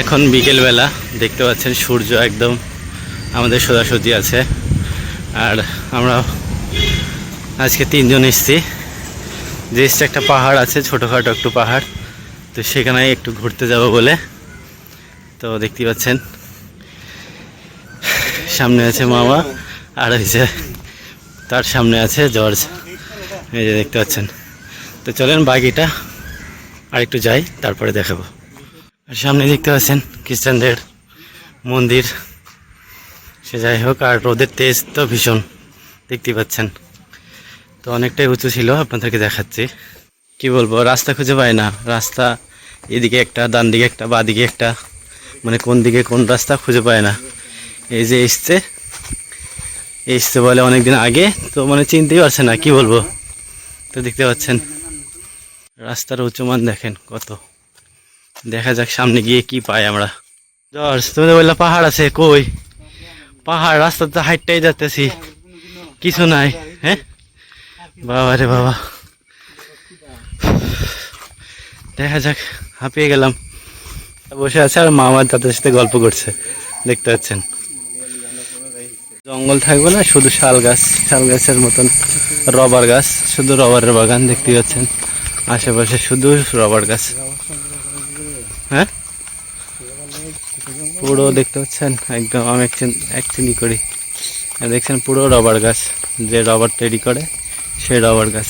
এখন বিকেলবেলা দেখতে পাচ্ছেন সূর্য একদম আমাদের সোজাসুজি আছে। আর আমরা আজকে তিনজন এসছি। যে এসছে একটা পাহাড় আছে, ছোটোখাটো একটু পাহাড়। তো সেখানে একটু ঘুরতে যাব বলে। তো দেখতে পাচ্ছেন, সামনে আছে মামা, আর যে তার সামনে আছে জর্জ। এই যে দেখতে পাচ্ছেন। তো চলেন বাকিটা আর একটু যাই, তারপরে দেখাবো। আর সামনে দেখতে পাচ্ছেন খ্রিস্টানদের মন্দির। সে যাই হোক, আর রোদের তেজ তো ভীষণ, দেখতে পাচ্ছেন। তো অনেকটাই উঁচু ছিল, আপনাদেরকে দেখাচ্ছি। কি বলব, রাস্তা খুঁজে পাই না। রাস্তা এদিকে একটা, ডান দিকে একটা, বা দিকে একটা মানে কোন দিকে কোন রাস্তা খুঁজে পায় না। এই যে এসছে এসছে বলে অনেকদিন আগে, তো মানে চিনতেই পারছে না, কি বলব। তো দেখতে পাচ্ছেন, রাস্তার উচ্চমান দেখেন কত। দেখা যাক সামনে গিয়ে কি পাই আমরা। জর্জ তুমি তো বললা পাহাড় আছে কই? পাহাড় রাস্তাতে হাইটটাই যাচ্তেছি কিছু নাই হ্যাঁ? বাবা রে বাবা। দেখা যাক হাঁপিয়ে গেলাম। বসে আছে আর মা আমার তাদের সাথে গল্প করছে দেখতে পাচ্ছেন। জঙ্গল থাকবে না শুধু শাল গাছ শাল গাছের মতন রবার গাছ শুধু রবারের বাগান দেখতে পাচ্ছেন। আশেপাশে শুধু রবার গাছ হ্যাঁ পুরো দেখতে পাচ্ছেন? একদম আমি অ্যাকচুয়ালি করি। দেখছেন পুরো রবার গাছ, যে রবার তৈরি করে, সেই রবার গাছ।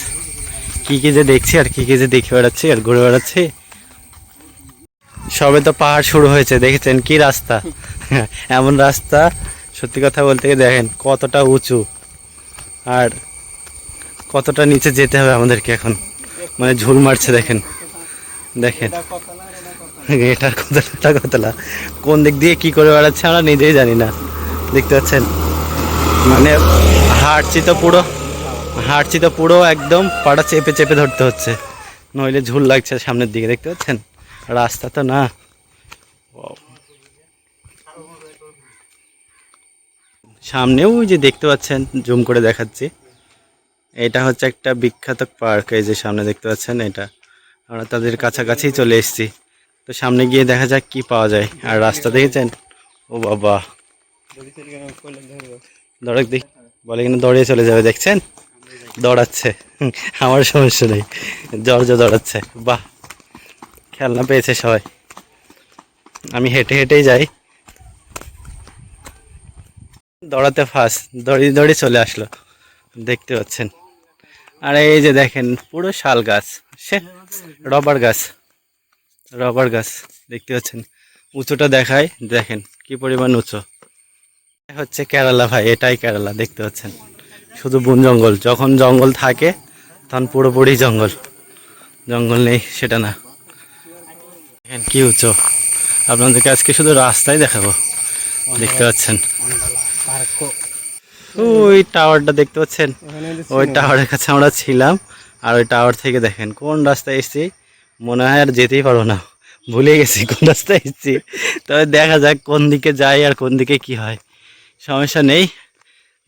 কি কী যে দেখছি আর কি কী যে দেখে বেড়াচ্ছি আর ঘুরে বেড়াচ্ছি। সবে তো পাহাড় শুরু হয়েছে, দেখেছেন কি রাস্তা? এমন রাস্তা, সত্যি কথা বলতে গিয়ে দেখেন, কতটা উঁচু। আর কতটা নিচে যেতে হবে আমাদেরকে এখন? মানে ঝুল মারছে, দেখেন। দেখেন। এটার কতটা কতলা কোন দিক দিয়ে কি করে বেড়াচ্ছে আমরা নিজেই জানি না। দেখতে পাচ্ছেন? মানে হাঁটছি তো পুরো, হাঁটছি তো পুরো একদম পাড়া চেপে চেপে ধরতে হচ্ছে। নইলে ঝুল লাগছে সামনের দিকে, দেখতে পাচ্ছেন? রাস্তা তো না. সামনেও যে দেখতে পাচ্ছেন, জুম করে দেখাচ্ছি। এটা হচ্ছে একটা বিখ্যাত পার্ক, এই যে সামনে দেখতে পাচ্ছেন এটা। আমরা তাদের কাছাকাছি চলে এসেছি। তো সামনে গিয়ে দেখা যাক কি পাওয়া যায়। আর রাস্তা দেখেছেন? ও বাবা। দৌড়াক দেখ, বলে কিনা দৌড়িয়ে চলে যাবে, দেখছেন? দৌড়াচ্ছে। আমার সমস্যা নেই। জর্জ দৌড়াচ্ছে। বাহ! খেলনা পেয়েছে সবাই। আমি হেঁটে হেঁটেই যাই। দৌড়াতে ফার্স্ট, দড়ি দড়ি চলে আসলো। দেখতে পাচ্ছেন। আর এই যে দেখেন, পুরো শাল গাছ। সে রবার গাছ। রবার গাছ দেখতে পাচ্ছেন? উঁচুটা দেখায় দেখেন কি পরিমাণ উঁচু। হচ্ছে কেরালা ভাই এটাই কেরালা দেখতে পাচ্ছেন? শুধু বন জঙ্গল যখন জঙ্গল থাকে তখন পুরোপুরি জঙ্গল। জঙ্গল নেই সেটা না। দেখেন কি উঁচু। আপনাদেরকে আজকে শুধু রাস্তায় দেখাবো। দেখতে পাচ্ছেন? ওই টাওয়ারটা দেখতে পাচ্ছেন? ওই টাওয়ারের কাছে আমরা ছিলাম। আর ওই টাওয়ার থেকে দেখেন কোন রাস্তায় এসেছি? মনে হয় আর যেতেই পারব না। ভুলে গেছি, কোন রাস্তায় এসেছি। তবে দেখা যাক কোন দিকে যাই আর কোন দিকে কি হয়। সমস্যা নেই,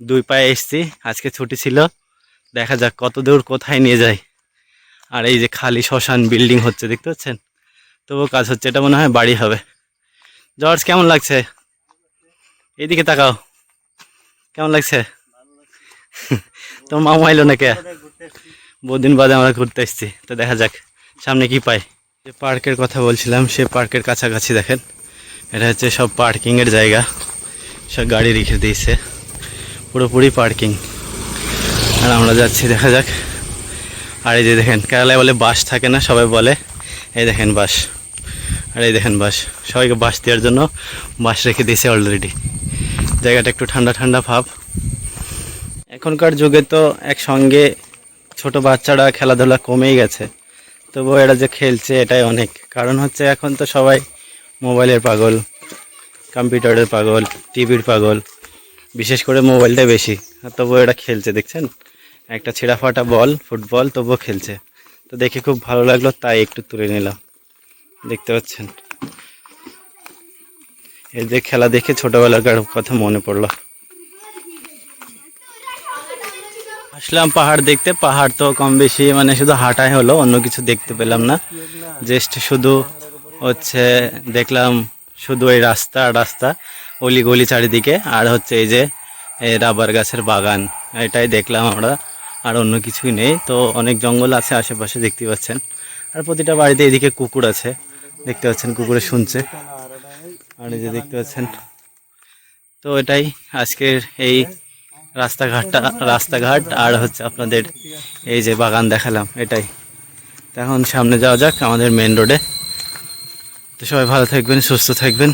দুই পায়ে এসেছি, আজকে ছুটি ছিল। দেখা যাক কত দূর কোথায় নিয়ে যায় আর এই যে খালি শ্মশান বিল্ডিং হচ্ছে, দেখতে পাচ্ছেন? তবুও কাজ হচ্ছে, এটা মনে হয় বাড়ি হবে। জর্জ, কেমন লাগছে? এইদিকে তাকাও। কেমন লাগছে? তোমার মামা এলো না কে বহুদিন বাদে আমরা ঘুরতে এসেছি, তো দেখা যাক। সামনে কি পাই যে পার্কের কথা বলছিলাম, সে পার্কের কাছাকাছি দেখেন। এটা হচ্ছে সব পার্কিংয়ের জায়গা। সব গাড়ি রেখে দিয়েছে। পুরোপুরি পার্কিং। আর আমরা যাচ্ছি, দেখা যাক। আর এই যে দেখেন, কেরালায় বলে বাস থাকে না, সবাই বলে, এই দেখেন বাস। আর এই দেখেন বাস। সবাইকে বাস দেওয়ার জন্য বাস রেখে দিয়েছে অলরেডি জায়গাটা একটু ঠান্ডা ঠান্ডা ভাব। এখনকার যুগে তো একসঙ্গে ছোট বাচ্চারা খেলাধুলা কমেই গেছে। তবুও এরা যে খেলছে এটাই অনেক। কারণ হচ্ছে এখন তো সবাই মোবাইলের পাগল, কম্পিউটারের পাগল, টিভির পাগল, বিশেষ করে মোবাইলটা বেশি। আর তবুও এরা খেলছে, দেখছেন? একটা ছেঁড়া ফাটা বল, ফুটবল, তবুও খেলছে। তো দেখে খুব ভালো লাগল, তাই একটু তুলে নিলাম। দেখতে পাচ্ছেন? এই যে খেলা দেখে ছোটবেলাকার কথা মনে পড়ল। আসলাম পাহাড় দেখতে, পাহাড় তো কম বেশি মানে শুধু হাঁটাই হলো, অন্য কিছু দেখতে পেলাম না। জাস্ট শুধু হচ্ছে দেখলাম শুধু এই রাস্তা রাস্তা, অলি গলি চারিদিকে, আর হচ্ছে এই যে রাবার গাছের বাগান, এটাই দেখলাম আমরা, আর অন্য কিছুই নেই। তো অনেক জঙ্গল আছে আশেপাশে, দেখতে পাচ্ছেন। আর প্রতিটা বাড়িতে এদিকে কুকুর আছে, দেখতে পাচ্ছেন, কুকুরে শুনছে। আর এই যে দেখতে পাচ্ছেন, তো এটাই আজকের এই রাস্তাঘাটটা রাস্তাঘাট আর হচ্ছে আপনাদের এই যে বাগান দেখালাম এটাই। তো এখন সামনে যাওয়া যাক আমাদের মেন রোডে তো সবাই ভালো থাকবেন সুস্থ থাকবেন।